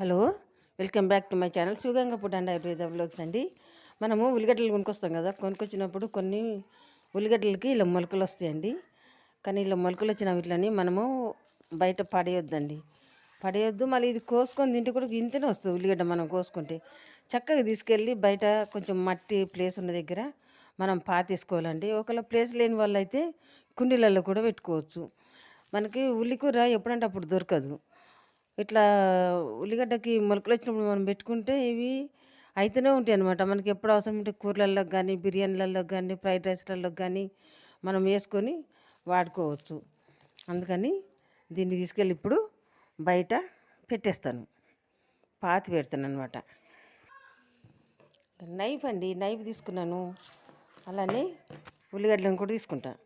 Hello welcome back to my channel. Sivaganga food and Ayurveda blogs అండి. మనము ఉల్లిగడ్డలు కొనుక్కొస్తాం కదా కొనుక్కొచ్చినప్పుడు కొన్ని ఉల్లిగడ్డలకి ఇలా మొలకలు వస్తాయండి. కానీ ఇలా మొలకలు వచ్చిన వీటిని మనము బయట పడేయొద్దండి. పడేయొద్దు మళ్ళీ ఇది కోసుకొని తింటే కూడా ఇంతనే వస్తుంది ఉల్లిగడ్డ మనం కోసుకుంటే. చక్కగా తీసుకెళ్ళి బయట కొంచెం మట్టి ప్లేస్ ఉన్న దగ్గర మనం పాతేసుకోవాలండి. ఒకవేళ ప్లేస్ లేని వాళ్ళు అయితే కుండీలలో కూడా పెట్టుకోవచ్చు. మనకి ఉల్లికూర ఎప్పుడంటే అప్పుడు దొరకదు. ఇట్లా ఉల్లిగడ్డకి మొలకలు వచ్చినప్పుడు మనం పెట్టుకుంటే ఇవి అయితేనే ఉంటాయి అనమాట మనకి ఎప్పుడు అవసరం ఉంటే కూరలలో కానీ బిర్యానీలలో కానీ ఫ్రైడ్ రైస్లలో కానీ మనం వేసుకొని వాడుకోవచ్చు. అందుకని దీన్ని తీసుకెళ్ళి ఇప్పుడు బయట పెట్టేస్తాను. పాతి పెడతాను అనమాట నైఫ్ అండి నైఫ్ తీసుకున్నాను. అలానే ఉల్లిగడ్డలను కూడా తీసుకుంటాను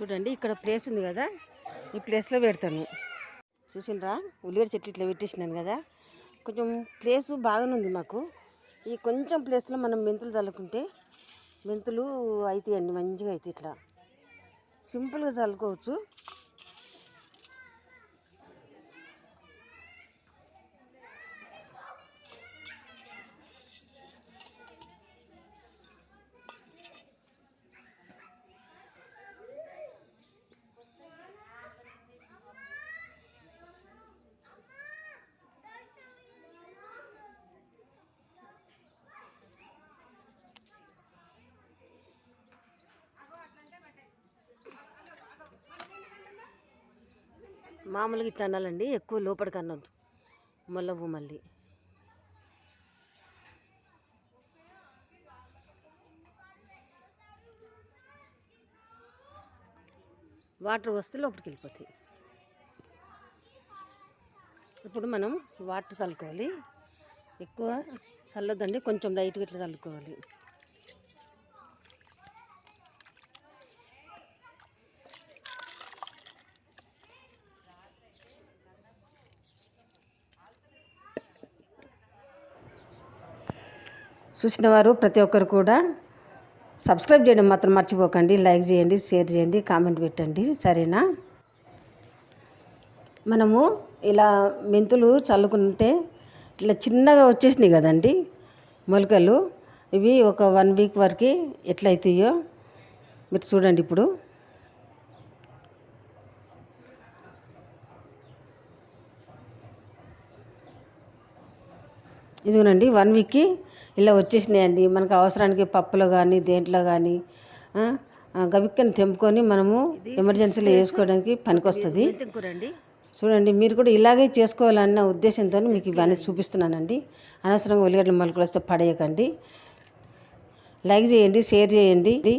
చూడండి ఇక్కడ ప్లేస్ ఉంది కదా ఈ ప్లేస్లో పెడతాను. చూసిండ్రా ఉల్లిగడ్డ చెట్లు ఇట్లా పెట్టేసినాను కదా. కొంచెం ప్లేస్ బాగానే ఉంది మాకు. ఈ కొంచెం ప్లేస్లో మనం మెంతులు చల్లుకుంటే మెంతులు అవుతాయండి మంచిగా అవుతాయి ఇట్లా. సింపుల్గా చల్లుకోవచ్చు. మామూలుగా ఇట్లా అనాలండి ఎక్కువ లోపలికి అన్నొద్దు. మొల్లవు మళ్ళీ. వాటర్ వస్తే లోపలికి వెళ్ళిపోతాయి. ఇప్పుడు మనం వాటర్ చల్లుకోవాలి. ఎక్కువ చల్లొద్దండి కొంచెం లైట్గా ఇట్లా చల్లుకోవాలి. చూసిన వారు ప్రతి ఒక్కరు కూడా సబ్స్క్రైబ్ చేయడం మాత్రం మర్చిపోకండి. లైక్ చేయండి షేర్ చేయండి కామెంట్ పెట్టండి. సరేనా? మనము ఇలా మెంతులు చల్లుకుంటే ఇట్లా చిన్నగా వచ్చేసినాయి కదండి మొలకలు. ఇవి ఒక వన్ వీక్ వరకు ఎట్లయితాయో మీరు చూడండి ఇప్పుడు. ఇదిగోనండి వన్ వీక్కి ఇలా వచ్చేసినాయండి. మనకు అవసరానికి పప్పులో కానీ దేంట్లో కానీ గబిక్కని తెంపుకొని మనము ఎమర్జెన్సీలో వేసుకోవడానికి పనికొస్తుంది. చూడండి మీరు కూడా ఇలాగే చేసుకోవాలన్న ఉద్దేశంతో మీకు ఇవన్నీ చూపిస్తున్నానండి. అనవసరంగా ఉల్లిగడ్డలు మొలకలు వస్తే పడేయకండి. లైక్ చేయండి షేర్ చేయండి.